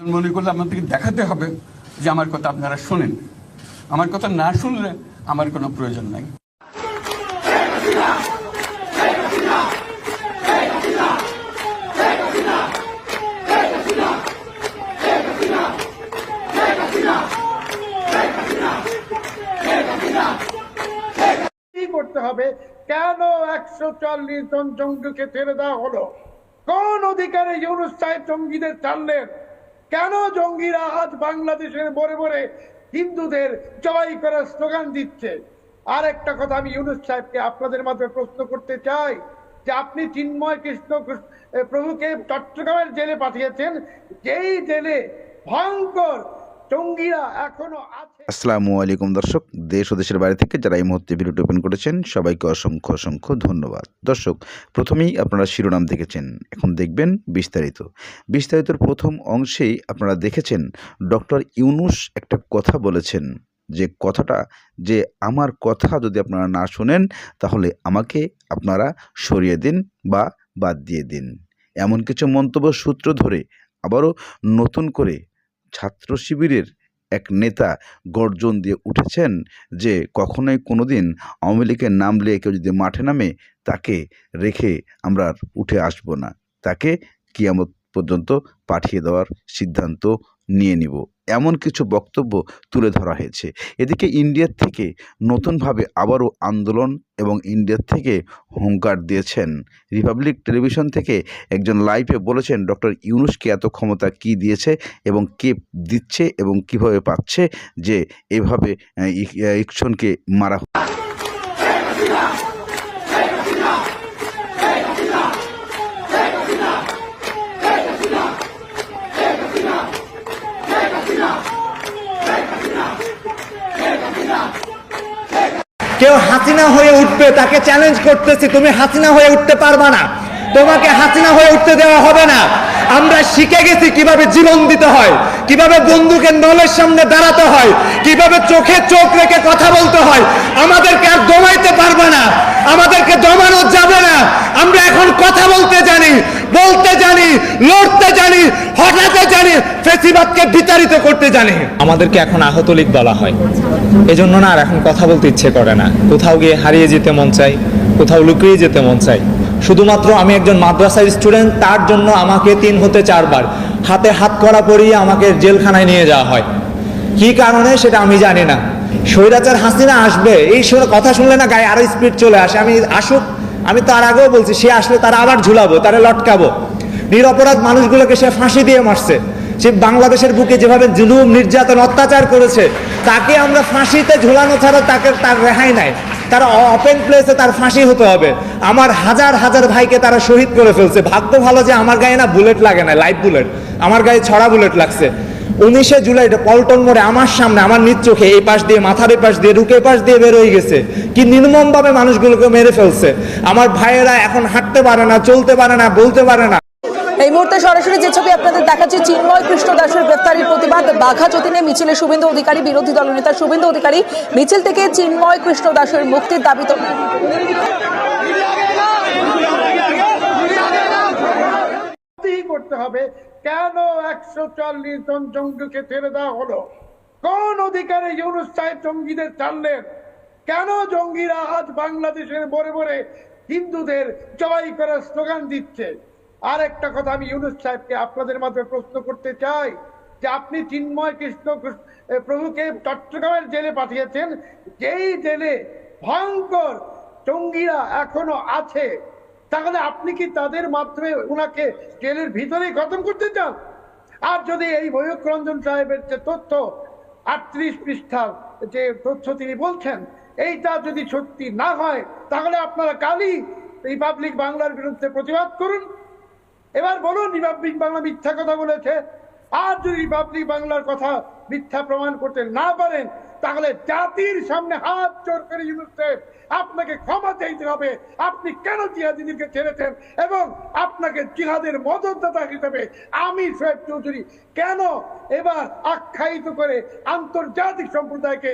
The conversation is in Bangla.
মনে করলে আমাদেরকে দেখাতে হবে যে আমার কথা আপনারা শোনেন। আমার কথা না শুনলে আমার কোনো প্রয়োজন নাই। করতে হবে? কেন একশো চল্লিশ জন জঙ্গিকে ছেড়ে দেওয়া হলো? কোন অধিকারে ইউনুস সাহেব জঙ্গিদের ছাড়লেন? কেন জঙ্গিরা আজ বাংলাদেশের বরে বরে হিন্দুদের জয় করার স্লোগান দিচ্ছে? আর একটা কথা আমি ইউনুস সাহেবকে আপনাদের মাধ্যমে প্রশ্ন করতে চাই, যে আপনি চিন্ময় কৃষ্ণ প্রভুকে চট্টগ্রামের জেলে পাঠিয়েছেন, যেই জেলে ভয়ঙ্কর জঙ্গিরা এখনও আসসালামু আলাইকুম দর্শক, দেশ ও দেশের বাইরে থেকে যারা এই মুহূর্তে ভিডিওটি ওপেন করেছেন, সবাইকে অসংখ্য অসংখ্য ধন্যবাদ। দর্শক, প্রথমেই আপনারা শিরোনাম দেখেছেন, এখন দেখবেন বিস্তারিত। বিস্তারিতর প্রথম অংশেই আপনারা দেখেছেন, ডক্টর ইউনুস একটা কথা বলেছেন, যে কথাটা, যে আমার কথা যদি আপনারা না শোনেন, তাহলে আমাকে আপনারা সরিয়ে দিন বা বাদ দিয়ে দিন। এমন কিছু মন্তব্য সূত্র ধরে আবারও নতুন করে ছাত্র শিবিরের এক নেতা গর্জন দিয়ে উঠেছেন যে কখনোই কোনো দিন আওয়ামী লীগের নাম নিয়ে কেউ যদি মাঠে নামে, তাকে রেখে আমরা উঠে আসব না। তাকে কিয়ামত পর্যন্ত পাঠিয়ে দেওয়ার সিদ্ধান্ত নিয়ে নিব। এমন কিছু বক্তব্য তুলে ধরা হয়েছে। এদিকে ইন্ডিয়ার থেকে নতুনভাবে আবারও আন্দোলন এবং ইন্ডিয়ার থেকে হুঙ্কার দিয়েছেন রিপাবলিক টেলিভিশন থেকে একজন লাইভে বলেছেন, ডক্টর ইউনুসকে এত ক্ষমতা কি দিয়েছে এবং কে দিচ্ছে এবং কীভাবে পাচ্ছে যে এভাবে ইকশনকে মারা কেউ হাসিনা হয়ে উঠবে, তাকে চ্যালেঞ্জ করতেছি, তুমি হাসিনা হয়ে উঠতে পারবা না। তোমাকে হাসিনা হয়ে উঠতে দেওয়া হবে না। আমরা শিখে গেছি কীভাবে জীবন দিতে হয়, কীভাবে বন্দুকের নলের সামনে দাঁড়াতে হয়, কীভাবে চোখে চোখ রেখে কথা বলতে হয়। আমাদেরকে আর দমাইতে পারবে না, আমাদেরকে দমানো যাবে না। আমরা এখন কথা বলতে জানি বলতে জানি, লড়তে জানি হঠাতে জানি, ফেসিবাদকে বিতাড়িত করতে জানি। আমাদেরকে এখন আহত লীগ বলা হয়। এজন্য না আর এখন কথা বলতে ইচ্ছে করে না। কোথাও গিয়ে হারিয়ে যেতে মন চাই, কোথাও লুকিয়ে যেতে মন চাই। শুধুমাত্র আমি একজন মাদ্রাসার স্টুডেন্ট, তার জন্য আমাকে তিন হতে চারবার, হাতে হাত করা পরিয়ে আমাকে জেলখানায় নিয়ে যাওয়া হয়। কি কারণে সেটা আমি জানি না। স্বৈরাচার হাসিনা আসবে, এই কথা শুনলে না গায়ে আরও স্পিড চলে আসে। আমি আসুক, আমি তার আগেও বলছি, সে আসলে তারা আবার ঝুলাবো, তারা লটকাবো। নিরপরাধ মানুষগুলোকে সে ফাঁসি দিয়ে মারছে। সে বাংলাদেশের বুকে যেভাবে জুলুম, নির্যাতন, অত্যাচার করেছে, তাকে আমরা ফাঁসিতে ঝুলানো ছাড়া তাকে তার রেহাই নাই। তার ওপেন প্লেসে তার ফাঁসি হতে হবে। আমার হাজার হাজার ভাইকে তারা শহীদ করে ফেলছে। ভাগ্য ভালো যে আমার গায়ে না বুলেট লাগে না লাইট বুলেট আমার গায়ে ছড়া বুলেট লাগছে। উনিশে জুলাই পল্টন মোড়ে আমার সামনে আমার নিজ চোখে এই পাশ দিয়ে, মাথার এই পাশ দিয়ে রুকে পাশ দিয়ে বের হয়ে গেছে। কি নির্মমভাবে মানুষগুলোকে মেরে ফেলছে। আমার ভাইয়েরা এখন হাঁটতে পারে না, চলতে পারে না, বলতে পারে না। এই মুহূর্তে সরাসরি যে ছবি আপনাদের দেখাচ্ছি, চিন্ময় কৃষ্ণ দাসের গ্রেফতারির প্রতিবাদ। বাঘা যতীনে মিছিলে শুভেন্দু অধিকারী, বিরোধী দলনেতা শুভেন্দু অধিকারী মিছিল থেকে চিন্ময় কৃষ্ণ দাসের মুক্তির দাবি তো করতে হবে? কেন একশো চল্লিশ জন জঙ্গিকে ছেড়ে দেওয়া হলো? কোন অধিকারে ইউনুস সাহেব জঙ্গিদের ছাড়লেন? কেন জঙ্গিরা আজ বাংলাদেশের বরে বরে হিন্দুদের জবাই করার স্লোগান দিচ্ছে? আর একটা কথা আমি ইউনুস সাহেবকে আপনাদের মাধ্যমে প্রশ্ন করতে চাই, যে আপনি চিন্ময় কৃষ্ণ প্রভুকে চট্টগ্রামের জেলে পাঠিয়েছেন, যেই জেলে ভয়ঙ্কর জঙ্গিরা এখনও আছে, তাহলে আপনি কি তাদের মাধ্যমে ওনাকে জেলের ভিতরেই খতম করতে চান? আর যদি এই ময়ূক রঞ্জন সাহেবের যে তথ্য, আটত্রিশ পৃষ্ঠার যে তথ্য তিনি বলছেন, এইটা যদি সত্যি না হয়, তাহলে আপনারা কালই রিপাবলিক বাংলার বিরুদ্ধে প্রতিবাদ করুন। এবার বলুন, রিপাবলিক বাংলা মিথ্যা কথা বলেছে। আর যদি রিপাবলিক বাংলার কথা মিথ্যা প্রমাণ করতে না পারেন, তাহলে জাতির সামনে হাত জোর করে ইউনুস সাহেব, আপনাকে ক্ষমা চাইতে হবে। আপনি কেন জিহাদিদেরকে ছেড়েছেন? এবং আপনাকে জিহাদের মদতদাতা হিসেবে আমি সোহেব চৌধুরী কেন এবার আখ্যায়িত করে আন্তর্জাতিক সম্প্রদায়কে